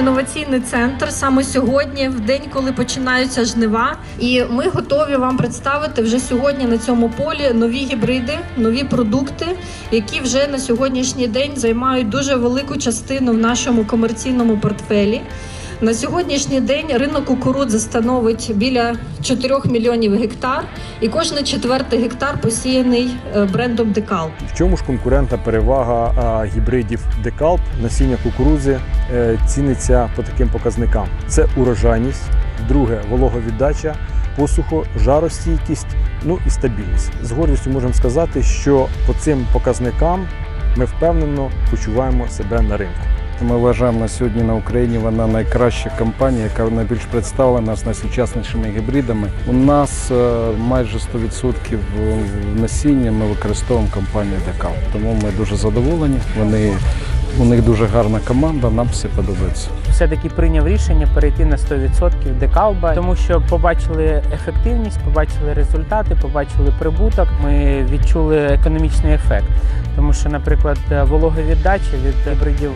інноваційний центр саме сьогодні, в день, коли починаються жнива. І ми готові вам представити вже сьогодні на цьому полі нові гібриди, нові продукти, які вже на сьогоднішній день займають дуже велику частину в нашому комерційному портфелі. На сьогоднішній день ринок кукурудзи становить біля 4 мільйонів гектар, і кожен четвертий гектар посіяний е, брендом Декал. В чому ж конкурентна перевага гібридів Декалп насіння кукурудзи е, ціниться по таким показникам: це урожайність, друге вологовіддача, посухо, жаростійкість, ну і стабільність. З гордістю можемо сказати, що по цим показникам ми впевнено почуваємо себе на ринку. Ми вважаємо сьогодні на Україні вона найкраща компанія, яка найбільш представлена з найсучаснішими гібридами. У нас е, майже 100% насіння ми використовуємо компанію Декал. Тому ми дуже задоволені. Вони у них дуже гарна команда. Нам все подобається. все-таки прийняв рішення перейти на 100% декалба, тому що побачили ефективність, побачили результати, побачили прибуток. Ми відчули економічний ефект. Тому що, наприклад, вологовіддача від гібридів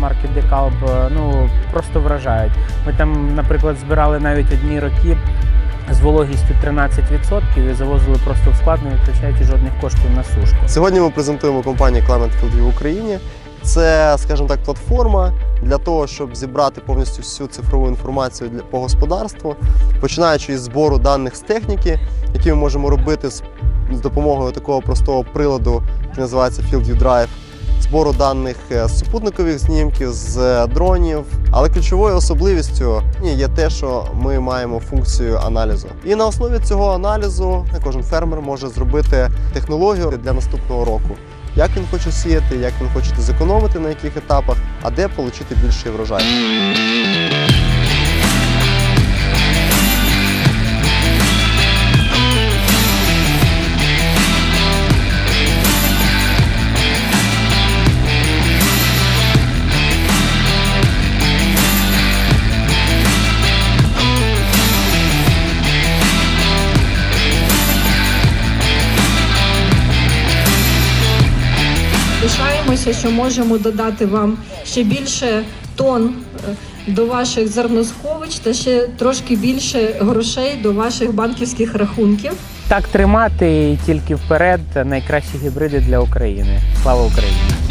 марки Декалб ну просто вражають. Ми там, наприклад, збирали навіть одні роки. З вологістю 13% і завозили просто в склад, не витрачаючи жодних коштів на сушку. Сьогодні ми презентуємо компанію Clement Field в Україні. Це, скажімо так, платформа для того, щоб зібрати повністю всю цифрову інформацію для по господарству, починаючи із збору даних з техніки, які ми можемо робити з, допомогою такого простого приладу, який називається FieldView Drive, збору даних е, з супутникових знімків, з е, дронів. Але ключовою особливістю є те, що ми маємо функцію аналізу. І на основі цього аналізу кожен фермер може зробити технологію для наступного року. Як він хоче сіяти, як він хоче зекономити на яких етапах, а де отримати більший врожай. Пишаємося, що можемо додати вам ще більше тонн е, до ваших зерносховищ та ще трошки більше грошей до ваших банківських рахунків. Так тримати тільки вперед найкращі гібриди для України. Слава Україні!